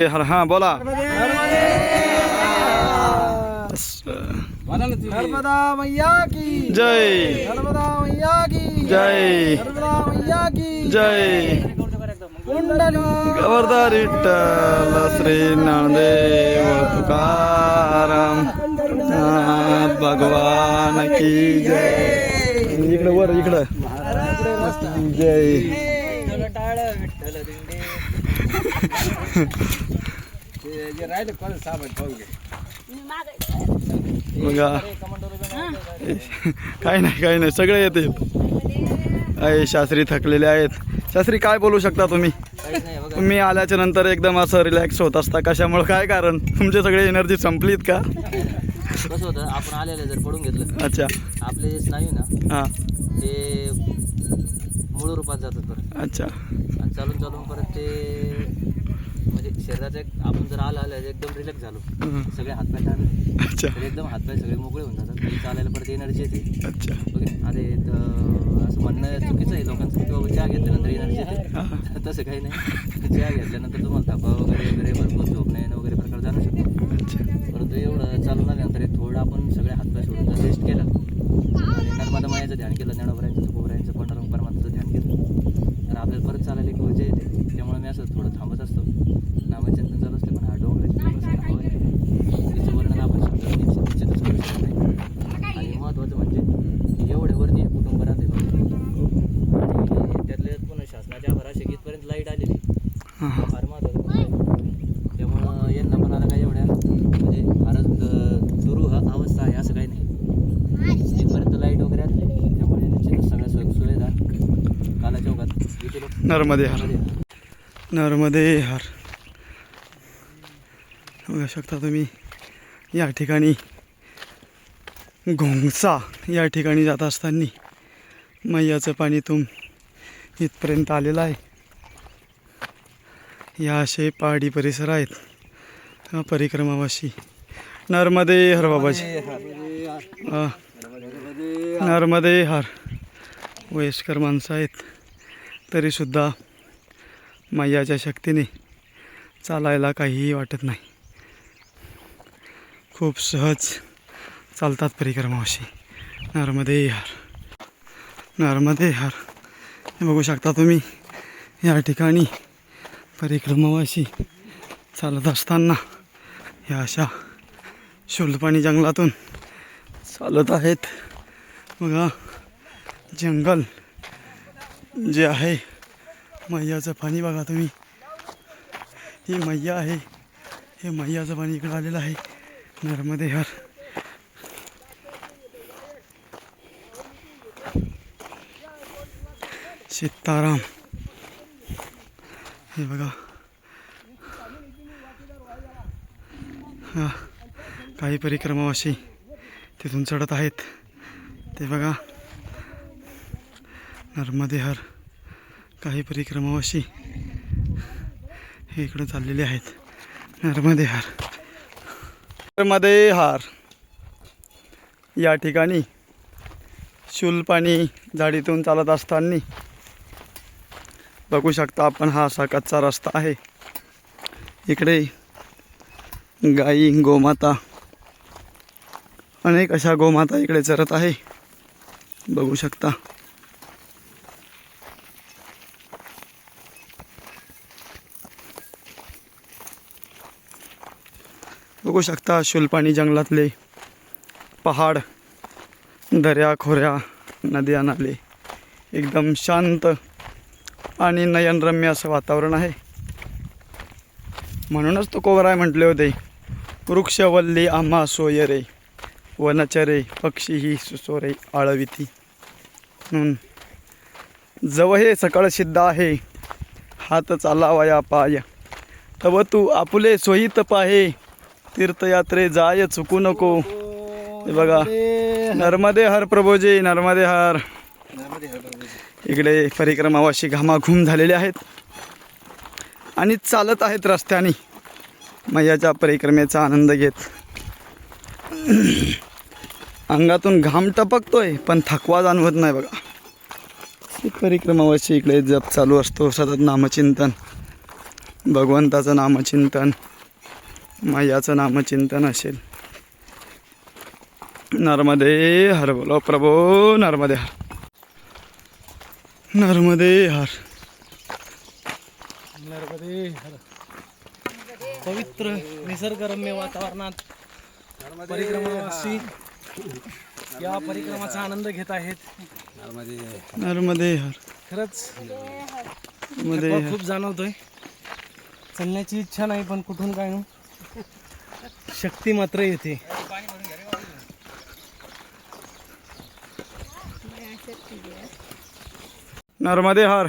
हर हा बोला. नर्मदा मैया की जय नर्मदा मैया की जय नर्मदा मैया की जय गवर्धर विठ्ठल श्री नामदेव तुकाराम भगवान की जय इकडं वर इकडं जय राहिले कोण पाहू बघा काही नाही काही नाही सगळे येते. आहे शास्त्री थकलेले आहेत. शास्त्री काय बोलू शकता तुम्ही? तुम्ही आल्याच्यानंतर एकदम असं रिलॅक्स होत असता. कशामुळे? काय कारण? तुमचे सगळे एनर्जी संपलीत का? कसं होतं आपण आलेलं जर पडून घेतलं अच्छा आपले जे स्नायू ना हां ते मूळ रूपात जातात परत अच्छा. आणि चालून चालून परत ते म्हणजे शरीराचं एक आपण जर आलं आलं एकदम रिलॅक्स झालो. सगळे हातपाय अच्छा. तर एकदम हातपाय सगळे मोकळे होऊन जातात. तरी चालायला परत एनर्जी येते. अच्छा. बघा अरे त- असं म्हणणं चुकीचं आहे. लोकांचं की बाबा चहा घेतल्यानंतर एनर्जी येते. तसं काही नाही. चहा घेतल्यानंतर तुम्हाला थकवा वगैरे वगैरे भरपूर झोप नाही येणं वगैरे प्रकार जाणू शकतो परंतु एवढं चालून आल्यानंतर थोडं आपण सगळे हातपाय सोडून रेस्ट केला. आणि नर्मदा मायाचं ध्यान केलं ज्ञानोबरायांचं तुकोबरायांचं पांडुरंग परमात्माचं ध्यान केलं तर आपल्याला परत चालायला एक ऊर्जा येते त्यामुळे मी असं थोडं थांबत असतो. नामचिंतन चालू असते पण हा डोंगराची तिचं वर्णन आपण शब्द निश्चित- निश्चितच करू शकत नाही. आणि महत्त्वाचं म्हणजे एवढ्यावरती हे कुटुंब राहते बघा. आणि त्यातल्या त्यात पुन्हा शासनाच्या आभाराशी इथपर्यंत लाइट आलेली फार त्यामुळं यांना पण आता काही एवढ्या? म्हणजे फारच अवस्था आहे असं काही नाही. इथपर्यंत लाइट वगैरे आली त्यामुळे निश्चितच सगळ्या सोय सुविधा नर्मदे नर्मदे हर. बघू शकता तुम्ही या ठिकाणी घोंगसा या ठिकाणी जात असताना मैयाचं पाणी तुम इथपर्यंत आलेलं आहे. या असे पहाडी परिसर आहेत हा परिक्रमावाशी नर्मदे हर बाबाजी. नर्मदे हर. वयस्कर माणसं आहेत तरीसुद्धा मैयाच्या शक्तीने चालायला काहीही वाटत नाही. खूप सहज चालतात परिक्रमावाशी नर्मदे हार नर्मदे हार हे बघू शकता तुम्ही या ठिकाणी परिक्रमावाशी चालत असताना या अशा शुल्पाणी जंगलातून चालत आहेत. बघा जंगल जे आहे मैयाचं पाणी बघा तुम्ही. ही मैया आहे. हे मैयाचं पाणी इकडं आलेलं आहे. नर्मदे हर. सीताराम. हे बघा. हा काही परिक्रमावाशी तिथून चढत आहेत. ते बघा. नर्मदेहर काही परिक्रमावाशी हे इकडं चाललेले आहेत. नर्मदे हार. नर्मदे हार. या ठिकाणी शुलपाणी झाडीतून चालत असताना बघू शकता आपण हा असा कच्चा रस्ता आहे. इकडे गाई गोमाता अनेक अशा गोमाता इकडे चरत आहे. बघू शकता. बघू शकता शुलपाणी जंगलातले पहाड दऱ्या खोऱ्या नद्या नाले. एकदम शांत आणि नयनरम्य असं वातावरण आहे. म्हणूनच तो कोवराय म्हटले होते वृक्षवल्ली आम्हा सोयरे वनचरे पक्षीही सुसोरे आळविती. म्हणून जव हे सकळ सिद्ध आहे हात चालावया पाय. तव तू आपुले सोयीत पाहे. तीर्थयात्रे जाय चुकू नको. हे बघा नर्मदे हर प्रभोजी नर्मदे हर. इकडे परिक्रमावाशी घामाघूम झालेले आहेत. आणि चालत आहेत रस्त्याने. मैयाच्या परिक्रमेचा आनंद घेत. अंगातून घाम टपकतोय पण थकवा जाणवत नाही बघा. परिक्रमावाशी इकडे जप चालू असतो सतत नामचिंतन. भगवंताचं नामचिंतन. मैयाचं नामचिंतन असेल. नर्मदे हर बोलो प्रभो नर्मदे हर. नर्मदे हर. नर्मदे हर. पवित्र निसर्गरम्य वातावरणात परिक्रमावासी या परिक्रमाचा आनंद घेत आहेत. नर्मदे हर. खरंच खूप जाणवतोय. चालण्याची इच्छा नाही पण कुठून काय नु शक्ती मात्र येते. नर्मदे हर.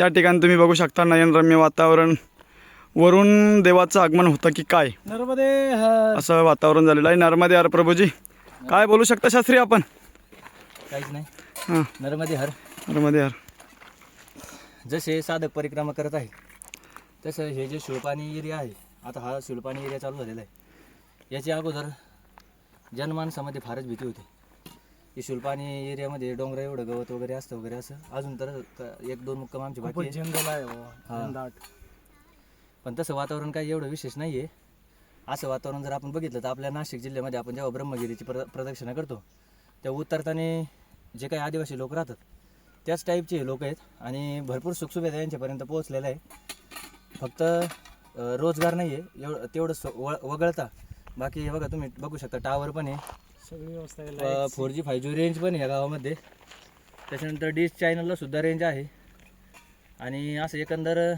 या ठिकाणी तुम्ही बघू शकता नयनरम्य वातावरण. वरून देवाचं आगमन होतं की काय? नर्मदे हर. असं वातावरण झालेलं आहे. नर्मदे हर प्रभूजी. काय बोलू शकता शास्त्री आपण? काहीच नाही. हां. नर्मदे हर. नर्मदे हर. जसे साधक परिक्रमा करत आहे तसं हे जे शिळपाणी एरिया आहे आता हा शिळपाणी एरिया चालू झालेला आहे याच्या अगोदर जनमानसामध्ये फारच भीती होती की शिळपाणी एरियामध्ये डोंगर एवढं गवत वगैरे असतं वगैरे असं अजून तर क- एक दोन मुक्काम आमची बाकी खूपच आहे. जंगल आहे हा. घनदाट. पण तसं वातावरण काही एवढं विशेष नाही आहे असं वातावरण जर आपण बघितलं तर आपल्या नाशिक जिल्ह्यामध्ये आपण जेव्हा ब्रह्मगिरीची प्र प्रदक्षिणा करतो तेव्हा उतरताना जे काही आदिवासी लोक राहतात त्याच टाईपचे लोक आहेत आणि भरपूर सुखसुविधा यांच्यापर्यंत पोहोचलेल्या आहे फक्त रोजगार नाही आहे एवढं तेवढं सो- वळ वगळता. बाकी हे बघा तुम्ही बघू शकता टावर पण आहे. सगळी व्यवस्था आहे. Four G five G range पण आहे या गावामध्ये. त्याच्यानंतर डिश चॅनलला सुद्धा रेंज आहे. आणि असं एकंदर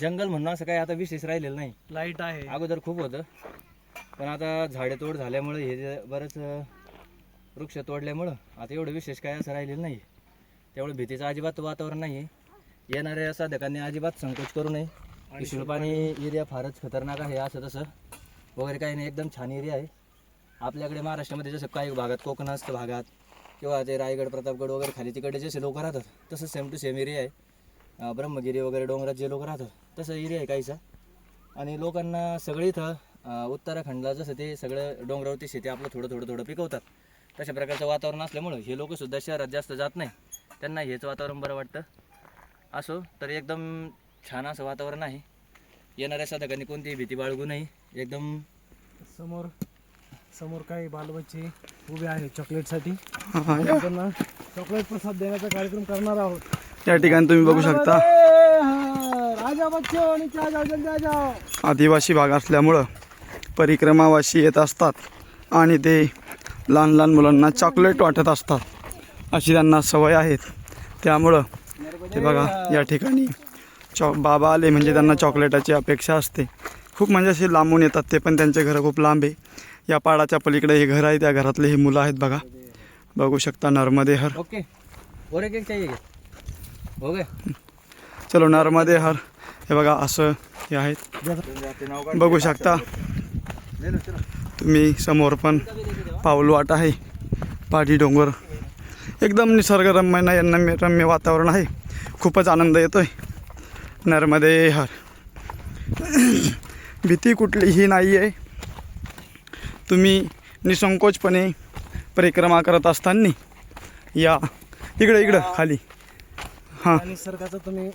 जंगल म्हणून असं काही आता विशेष राहिलेलं नाही. लाइट आहे. अगोदर खूप होतं. पण आता झाडे तोड झाल्यामुळे हे जे बरंच अं, वृक्ष तोडल्यामुळं आता एवढं विशेष काय असं राहिलेलं नाही त्यामुळे भीतीचं अजिबात वातावरण नाही आहे येणाऱ्या साधकांनी अजिबात संकोच करू नये. की शिळपाणी एरिया फारच खतरनाक आहे असं तसं. वगैरे काही नाही एकदम छान एरिया आहे. आपल्याकडे महाराष्ट्रामध्ये जसं काही भागात कोकणास्त भागात किंवा ते रायगड प्रतापगड वगैरे खाली तिकडे जसे लोक राहतात तसं सेम टू सेम एरिया आहे. ब्रह्मगिरी वगैरे डोंगरात जे लोक राहतात तसं एरिया आहे काहीसा. आणि लोकांना सगळे इथं उत्तराखंडला जसं ते सगळं डोंगरावरती शेती आपलं थोडं थोडं थोडं पिकवतात. तशा प्रकारचं वातावरण असल्यामुळं हे लोक सुद्धा शहरात जास्त जात नाही. त्यांना हेच वातावरण बरं वाटतं. असो तर एकदम छान असं वातावरण आहे. येणाऱ्या साधकांनी कोणतीही भीती बाळगू नये. एकदम समोर समोर काही बालबच्चे उभे आहेत चॉकलेटसाठी हां, त्यांना चॉकलेट प्रसाद देण्याचा कार्यक्रम करणार आहोत. या ठिकाणी तुम्ही बघू शकता. राजा बच्चे! आणि आदिवासी भाग असल्यामुळं परिक्रमावासी येत असतात आणि ते लहान लहान मुलांना चॉकलेट वाटत असतात. अशी त्यांना सवय आहेत. त्यामुळं ते बघा या ठिकाणी चॉ बाबा आले म्हणजे त्यांना चॉकलेटाची अपेक्षा असते. खूप म्हणजे असे लांबून येतात ते पण त्यांचे घरं खूप लांब आहे. या पाडाच्या पलीकडे हे घर आहे त्या घरातले हे मुलं आहेत बघा. बघू शकता नर्मदे हर ओके. और एक एक चाहिए क्या? हो गए. चलो नर्मदे हर हे बघा असं हे आहेत. बघू शकता. तुम्ही समोर पण पाऊलवाट आहे. पाडी डोंगर. एकदम निसर्गरम्य नयनरम्य रम्य वातावरण आहे. खूपच आनंद येतोय. नर्मदे हर भीती कुठलीही नाही आहे तुम्ही निसंकोचपणे परिक्रमा करत असताना या. इकडं इकडं खाली. हां. निसर्गाचा तुम्ही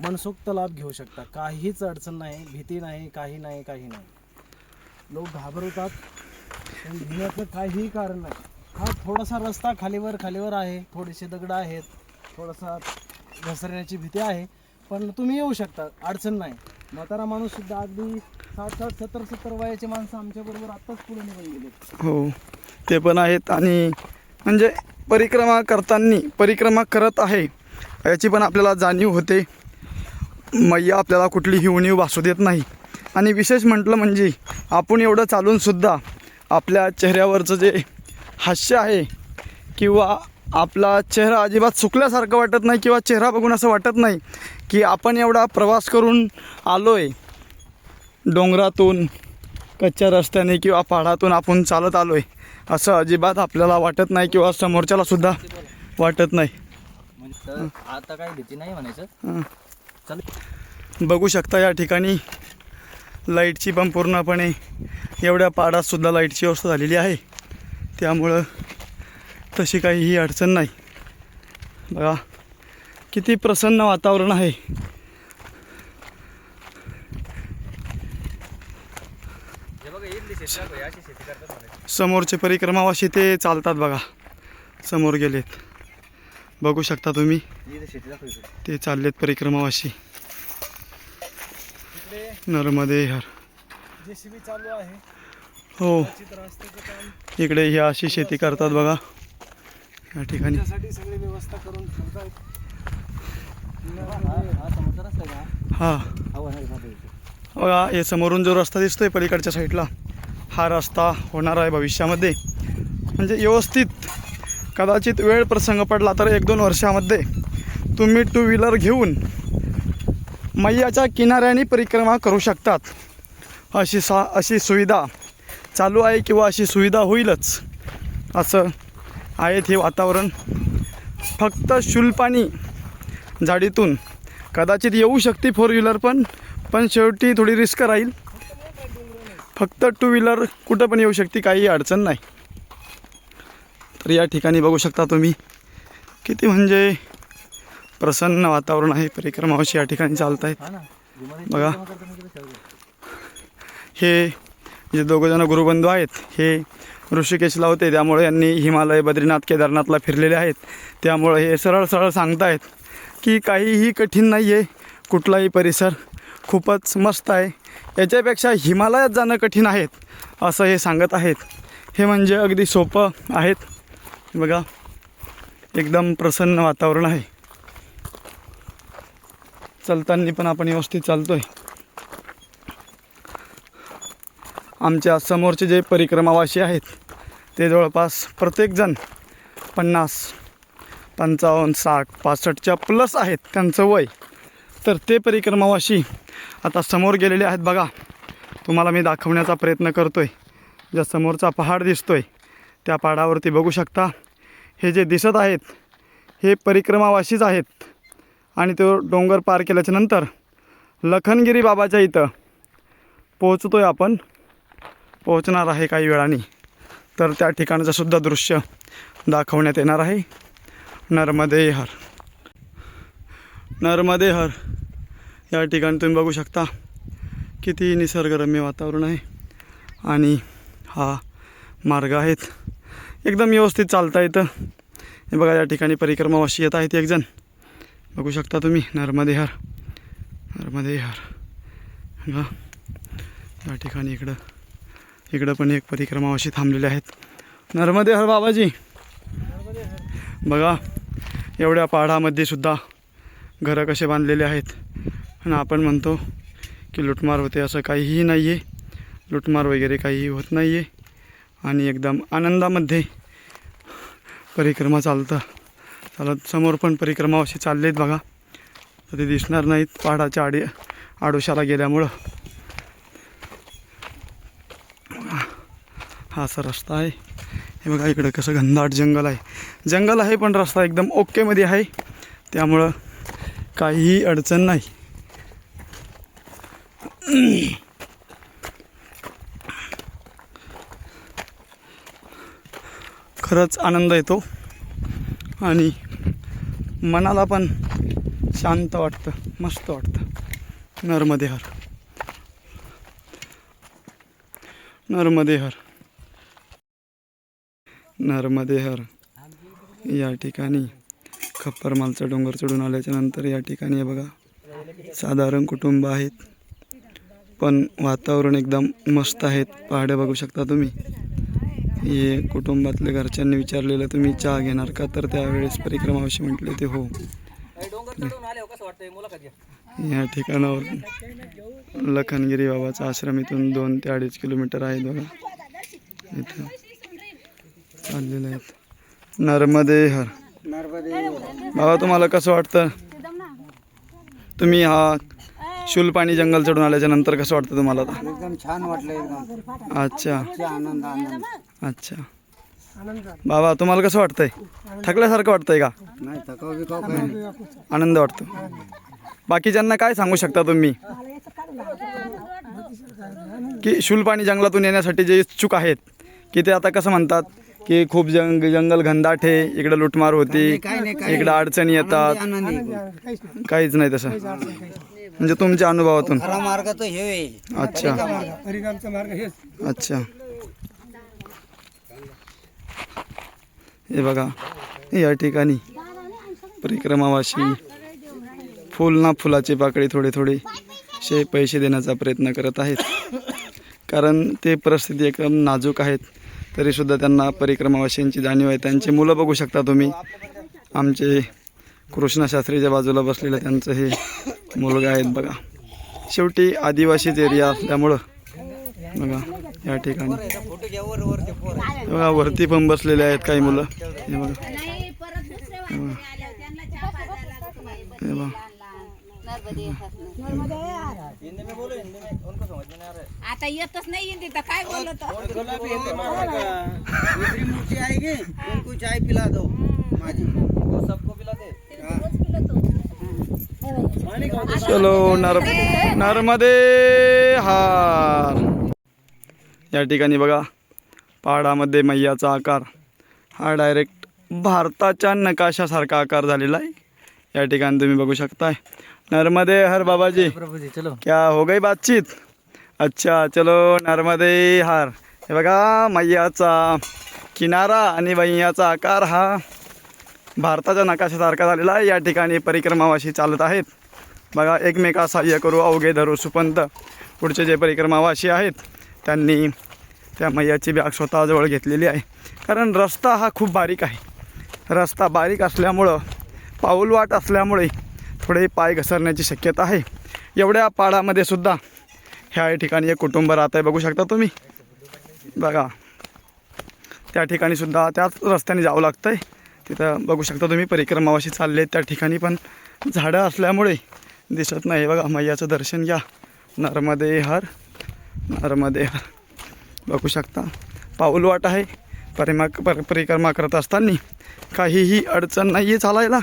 मनसोक्त लाभ घेऊ शकता. काहीच अडचण नाही भीती नाही काही नाही काही नाही. लोक घाबरवतात पण भिण्याचं काहीही कारण नाही. हा थोडासा रस्ता खालीवर खालीवर आहे. थोडेसे दगड आहेत. थोडासा घसरण्याची भीती आहे. पण तुम्ही येऊ शकता अडचण नाही. म्हातारा माणूस सुद्धा अगदी साठ साठ सत्तर सत्तर वयाचे माणसं आमच्याबरोबर आत्ताच पुढे निघून गेले. हो ते पण आहेत आणि म्हणजे परिक्रमा करताना परिक्रमा करत आहे याची पण आपल्याला जाणीव होते. मैया आपल्याला कुठलीही उणीव भासू देत नाही. आणि विशेष म्हटलं म्हणजे आपण एवढं चालूनसुद्धा आपल्या चेहऱ्यावरचं जे हास्य आहे किंवा आपला चेहरा अजिबात सुकल्यासारखं वाटत नाही किंवा चेहरा बघून असं वाटत नाही की आपण एवढा प्रवास करून आलो आहे डोंगरातून कच्च्या रस्त्याने किंवा पहाडातून आपण चालत आलो आहे असं अजिबात आपल्याला वाटत नाही किंवा समोरच्याला सुद्धा वाटत नाही. म्हणजे आता काही भीती नाही म्हणायचं. बघू शकता या ठिकाणी लाईटची पण पूर्णपणे एवढ्या पाडात सुद्धा लाईटची व्यवस्था झालेली आहे. त्यामुळं तशी काही ही अडचण नाही. बघा किती प्रसन्न वातावरण आहे. समोरचे परिक्रमा वाशी ते चालतात बघा. समोर गेलेत. बघू शकता तुम्ही ते चाललेत परिक्रमावाशी नर्मदे हर हो. इकडे ही अशी शेती करतात बघा. या ठिकाणी. सगळी व्यवस्था करून हा. बघा हे समोरून जो रस्ता दिसतोय पलीकडच्या साईडला हा रस्ता होणार आहे भविष्यामध्ये. म्हणजे व्यवस्थित कदाचित वेळ प्रसंग पडला तर एक दोन वर्षामध्ये तुम्ही टू व्हीलर घेऊन मैयाच्या किनाऱ्याने परिक्रमा करू शकतात. अशी सा अशी सुविधा चालू आहे किंवा अशी सुविधा होईलच असं आहे हे वातावरण. फक्त शुल्पानी झाडीतून. कदाचित येऊ शकते फोर व्हीलर पण पण शेवटी थोडी रिस्क राहील. फक्त टू व्हीलर कुठं पण येऊ शकते काही अडचण नाही. तर या ठिकाणी बघू शकता तुम्ही किती म्हणजे प्रसन्न वातावरण आहे. परिक्रमावशी या ठिकाणी चालत आहेत बघा. हे जे दोघंजणं गुरुबंधू आहेत हे ऋषिकेशला होते. त्यामुळे यांनी हिमालय बद्रीनाथ केदारनाथला फिरलेले आहेत. त्यामुळे हे सरळ सरळ सांगतायत की काहीही कठीण नाही आहे कुठलाही परिसर खूपच मस्त आहे. याच्यापेक्षा हिमालयात जाणं कठीण आहेत असं हे सांगत आहेत. हे म्हणजे अगदी सोपं आहेत. बघा एकदम प्रसन्न वातावरण आहे. चालताना पण आपण व्यवस्थित चालतो आहे आमच्या समोरचे जे परिक्रमावासी आहेत ते जवळपास प्रत्येकजण पन्नास पंचावन्न साठ पासष्टच्या प्लस आहेत त्यांचं वय. तर ते परिक्रमावाशी आता समोर गेलेले आहेत बघा. तुम्हाला मी दाखवण्याचा प्रयत्न करतो आहे ज्या समोरचा पहाड दिसतो आहे त्या पहाडावरती बघू शकता. हे जे दिसत आहेत हे परिक्रमावाशीच आहेत. आणि तो डोंगर पार केल्याच्यानंतर लखनगिरी बाबाच्या इथं पोहोचतो आहे आपण. पोहोचणार आहे काही वेळाने. तर त्या ठिकाणचं सुद्धा दृश्य दाखवण्यात येणार आहे. नर्मदेहर. नर्मदेहर. नर्मदे हर या ठिकाणी तुम्ही बघू शकता किती निसर्गरम्य वातावरण आहे. आणि हा मार्ग आहेत. एकदम व्यवस्थित चालता येतं. हे बघा या ठिकाणी परिक्रमावाशी येत आहेत एकजण. बघू शकता तुम्ही नर्मदेहर. नर्मदेहर. हर बघा या ठिकाणी इकडं इकडं पण एक परिक्रमा अशी थांबलेले आहेत. नर्मदे हर बाबाजी. बघा एवढ्या पहाडामध्ये सुद्धा घरं कसे बांधलेले आहेत. आणि आपण म्हणतो की लुटमार होते असं काहीही नाही आहे लुटमार वगैरे काहीही होत नाही आहे आणि एकदम आनंदामध्ये परिक्रमा चालतं. चालत समोर पण परिक्रमा अशी चालले आहेत बघा. तर ते दिसणार नाहीत पहाडाच्या आडी आडोशाला गेल्यामुळं. हा असा रस्ता आहे. हे बघा इकडं कसं घनदाट जंगल आहे. जंगल आहे पण रस्ता एकदम ओकेमध्ये आहे. त्यामुळं काहीही अडचण नाही. खरंच आनंद येतो. आणि मनाला पण शांत वाटतं मस्त वाटतं. नर्मदे हर नर्मदे हर. या ठिकाणी खप्परमालचा डोंगर चढून आल्याच्यानंतर या ठिकाणी हे बघा साधारण कुटुंब आहेत. पण वातावरण एकदम मस्त आहेत. पहाडे बघू शकता तुम्ही. हे कुटुंबातल्या घरच्यांनी विचारलेलं तुम्ही चहा घेणार का? तर त्यावेळेस परिक्रमाविषयी म्हटले ते हो. या ठिकाणावर लखनगिरी बाबाचा आश्रम इथून दोन ते अडीच किलोमीटर आहे बघा. इथं चाललेले आहेत नर्मदे हर. बाबा तुम्हाला कसं वाटतं? तुम्ही हा शुलपाणी जंगल चढून आल्याच्यानंतर कसं वाटतं तुम्हाला एकदम छान वाटलं अच्छा. आनंद आनंद अच्छा. बाबा तुम्हाला कसं वाटतंय? थकल्यासारखं वाटतंय का? आनंद वाटतो. बाकीच्यांना काय सांगू शकता तुम्ही? की शुलपाणी जंगलातून येण्यासाठी जे इच्छुक आहेत की ते आता कसं म्हणतात? की खूप जंग जंगल घनदाट आहे इकडं लुटमार होती. इकडं अडचणी येतात. काहीच नाही तसं. म्हणजे तुमच्या अनुभवातून. हे. अच्छा. अच्छा. हे बघा या ठिकाणी परिक्रमावासी फुल ना फुलाची पाकळी थोडे थोडे शे पैसे देण्याचा प्रयत्न करत आहेत. कारण ते परिस्थिती एकदम नाजूक आहेत. तरीसुद्धा त्यांना परिक्रमावासींची जाणीव आहे. त्यांची मुलं बघू शकता तुम्ही. आमचे कृष्णशास्त्रीच्या बाजूला बसलेलं त्यांचं हे मुलगा आहेत बघा. शेवटी आदिवासीच एरिया असल्यामुळं बघा या ठिकाणी. बघा वरती पण बसलेले आहेत काही मुलं. हे बघा. हे बघा. आता येतच नाही तर काय बोलत? दूसरी मूर्ति आएगी उनको चाय पिला दो सबको पिलाते? चलो नर नर्मदे हार. या ठिकाणी बघा पहाडामध्ये मैयाचा आकार. हा डायरेक्ट भारताच्या नकाशासारखा आकार झालेला आहे. या ठिकाणी तुम्ही बघू शकताय. नर्मदे हर बाबाजी. चलो. क्या हो गई बातचीत? अच्छा चलो नर्मदे हार. हे बघा मैयाचा किनारा आणि मैयाचा आकार हा भारताच्या नकाशासारखा झालेला आहे. या ठिकाणी परिक्रमावाशी चालत आहेत. बघा एकमेका सहाय्य करू अवघे धरू सुपंत. पुढचे जे परिक्रमावाशी आहेत त्यांनी त्या मैयाची बॅग स्वतःजवळ घेतलेली आहे. कारण रस्ता हा खूप बारीक आहे. रस्ता बारीक असल्यामुळं पाऊलवाट असल्यामुळे थोडे पाय घसरण्याची शक्यता आहे. एवढ्या पाडामध्ये सुद्धा ह्या ठिकाणी एक कुटुंब राहत आहे बघू शकता तुम्ही? बघा. त्या ठिकाणी सुद्धा त्याच रस्त्याने जावं लागतं आहे तिथं बघू शकता तुम्ही परिक्रमावाशी चालले त्या ठिकाणी पण झाडं असल्यामुळे दिसत नाही. बघा मैयाचं दर्शन घ्या. नर्मदे हर नर्मदे हर. बघू शकता. पाऊलवाट आहे. परिमा पर परिक्रमा करत असताना काहीही अडचण नाही आहे चालायला.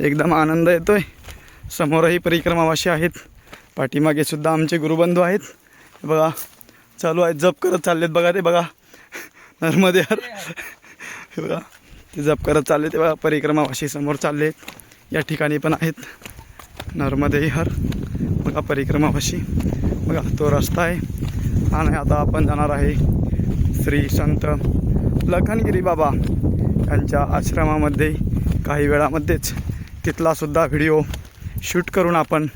एकदम आनंद येतो आहे समोरही परिक्रमावाशी आहेत. पाठीमागे सुद्धा आमचे गुरुबंधू आहेत. बघा चालू आहेत जप करत चाललेत बघा ते बघा. नर्मदे हर हे बघा ते जप करत चालले ते बघा परिक्रमावाशी समोर चालले. या ठिकाणी पण आहेत. नर्मदे हर बघा परिक्रमावाशी. बघा तो रस्ता आहे. आणि आता आपण जाणार आहे श्री संत लखनगिरी बाबा यांच्या आश्रमामध्ये काही वेळामध्येच. तिथलासुद्धा व्हिडिओ शूट करून आपण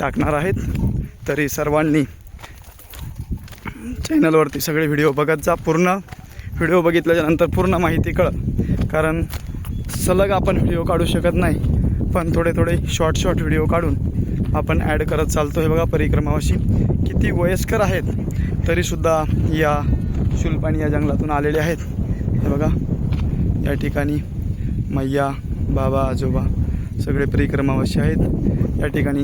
टाकणार आहेत. तरी सर्वांनी चॅनलवरती सगळे व्हिडिओ बघत जा. पूर्ण व्हिडिओ बघितल्याच्यानंतर पूर्ण माहिती कळ. कारण सलग आपण व्हिडिओ काढू शकत नाही पण थोडे थोडे शॉर्ट शॉर्ट व्हिडिओ काढून आपण ॲड करत चालतो. हे बघा परिक्रमावशी किती वयस्कर आहेत तरीसुद्धा या शुल्पाणी या जंगलातून आलेले आहेत. हे बघा या ठिकाणी मैया बाबा आजोबा सगळे परिक्रमावासी आहेत. या ठिकाणी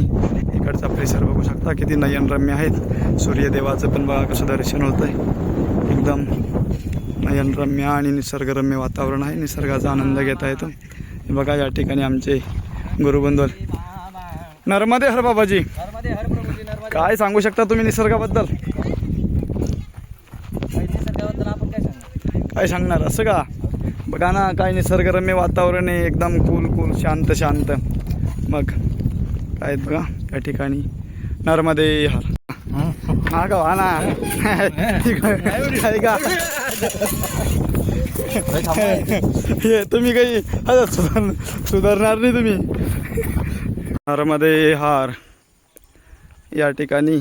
इकडचा परिसर बघू शकता किती नयनरम्य आहेत. सूर्यदेवाचं पण बघा कसं दर्शन होतं आहे एकदम नयनरम्य आणि निसर्गरम्य वातावरण आहे. निसर्गाचा आनंद घेता येतो. बघा या ठिकाणी आमचे गुरुबंधू. नर्मदे हर बाबाजी. काय सांगू शकता तुम्ही निसर्गाबद्दल? काय सांगणार? असं का? बघा ना काय निसर्गरम्य वातावरण आहे एकदम कूल कूल शांत शांत. मग काय बघा या ठिकाणी. नर्मदे हर हा का ना. आहे का हे तुम्ही काही सुधार सुधारणार नाही तुम्ही. नर्मदे हार या ठिकाणी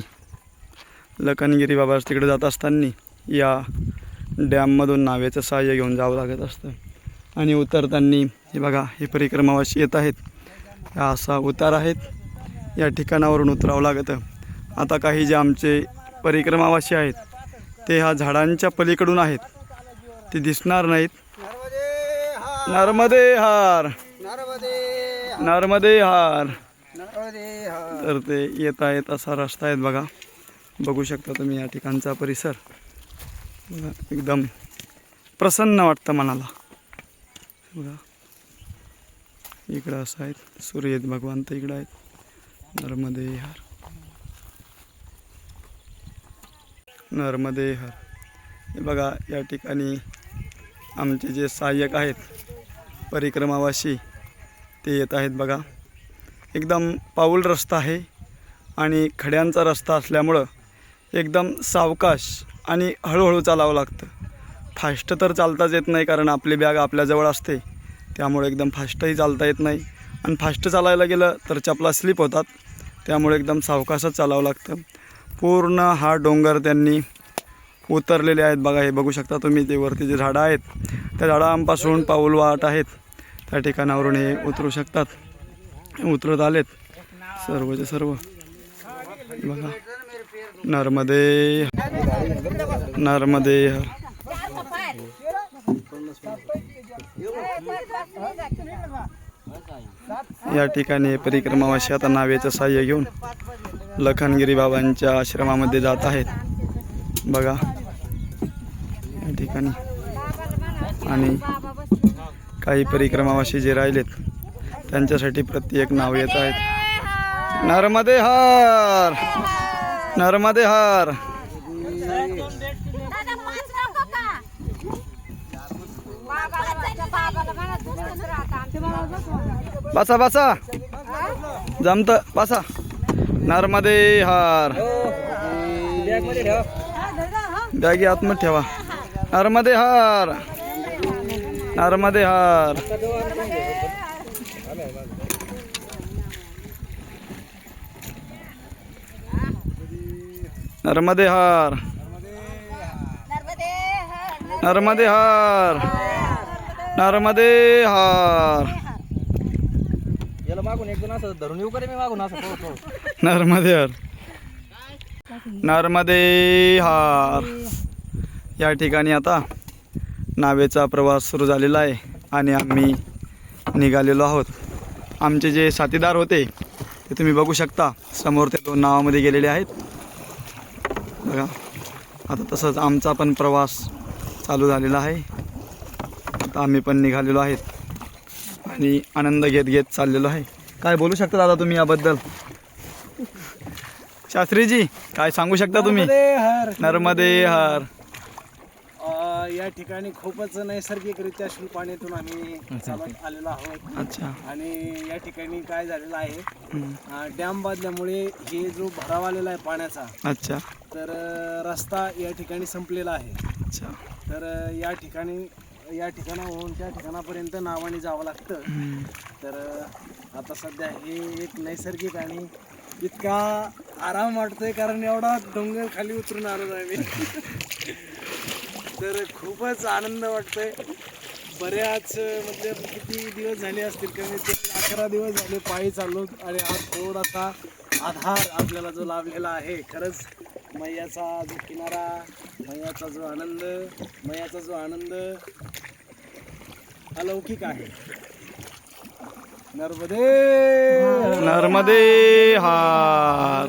लखनगिरी बाबा तिकडे जात असताना या डॅममधून नावेचं सहाय्य घेऊन जावं लागत असतं. आणि उतरताना हे बघा हे परिक्रमावाशी येत आहेत. ह्या असा उतार आहेत. या ठिकाणावरून उतरावं लागतं. आता काही जे आमचे परिक्रमावासी आहेत ते ह्या झाडांच्या पलीकडून आहेत. ते दिसणार नाहीत. नर्मदे हार. नर्मदे हार. नर्मदे हार नर्मदे हार तर ते येत आहेत असा रस्ता आहेत बघा. बघू शकता तुम्ही या ठिकाणचा परिसर. एकदम प्रसन्न वाटतं मनाला. बघा. इकडं असं आहेत. सूर्य भगवान तर इकडं आहेत. नर्मदे हर. नर्मदे हर. हे बघा या ठिकाणी आमचे जे सहाय्यक आहेत परिक्रमावाशी ते येत आहेत बघा. एकदम पाऊल रस्ता आहे आणि खड्यांचा रस्ता असल्यामुळं एकदम सावकाश आणि हळूहळू चालावं लागतं. फास्ट तर चालताच येत नाही कारण आपली बॅग आपल्याजवळ असते. त्यामुळे एकदम फास्टही चालता येत नाही. आणि फास्ट चालायला गेलं तर चपला स्लिप होतात. त्यामुळे एकदम सावकाशच चालावं लागतं. पूर्ण हा डोंगर त्यांनी उतरलेले आहेत. बघा हे बघू शकता तुम्ही ते वरती जे झाडं आहेत त्या झाडांपासून पाऊल वाट आहेत. त्या ठिकाणावरून हे उतरू शकतात. उतरत आलेत. सर्वचे सर्व. बघा. नर्मदे. नर्मदे. या ठिकाणी परिक्रमावाशी आता नावेचं साह्य घेऊन लखनगिरी बाबांच्या आश्रमामध्ये जात आहेत. बघा या ठिकाणी. आणि काही परिक्रमावाशी जे राहिलेत त्यांच्यासाठी प्रत्येक नाव येत आहेत. नर्मदे नर्मदेहार नर्मदे हार दादा पाच नको का बाबाला बाबाला म्हणा दुसरंच राहतं आमच्या बाबाला बसा बसा. जमत. बसा. नर्मदे हार. बॅगी आतमध्ये ठेवा. नर्मदे हार. नर्मदे हार. नर्मदे हार. नर्मदे हर. नर्मदे हार. याला मागून एक दोन असं धरून येऊ करे मी मागून असं पळत पळत. नर्मदे हार. नर्मदे हार. या ठिकाणी आता नावेचा प्रवास सुरू झालेला आहे आणि आम्ही निघालेलो आहोत. आमचे जे साथीदार होते ते तुम्ही बघू शकता. समोर ते दोन नावामध्ये गेलेले आहेत. बघा आता तसंच आमचा पण प्रवास चालू झालेला आहे. आता आम्ही पण निघालेलो आहेत. आणि आनंद घेत घेत चाललेलो आहे. काय बोलू शकता दादा तुम्ही याबद्दल? शास्त्रीजी काय सांगू शकता तुम्ही? नर्मदे हर या ठिकाणी खूपच नैसर्गिकरित्या पाण्यातून आम्ही चालत आलेलो आहोत. अच्छा. आणि या ठिकाणी काय झालेलं आहे डॅम बांधल्यामुळे हे जो भराव आलेला आहे पाण्याचा अच्छा. तर रस्ता या ठिकाणी संपलेला आहे. अच्छा. तर या ठिकाणी या ठिकाणाहून त्या ठिकाणापर्यंत नावाने जावं लागतं. तर आता सध्या हे एक नैसर्गिक आणि इतका आराम वाटतोय कारण एवढा डोंगर खाली उतरून आलो आहे मी. तर खूपच आनंद वाटतोय. बऱ्याच मतलब किती दिवस झाले असतील कमी कमी अकरा दिवस झाले पायी चाललो आणि हा थोडासा आधार आपल्याला जो लाभलेला आहे खरंच मैयाचा जो किनारा मैयाचा जो आनंद मैयाचा जो आनंद अलौकिक आहे. नर्मदे! नर्मदे हार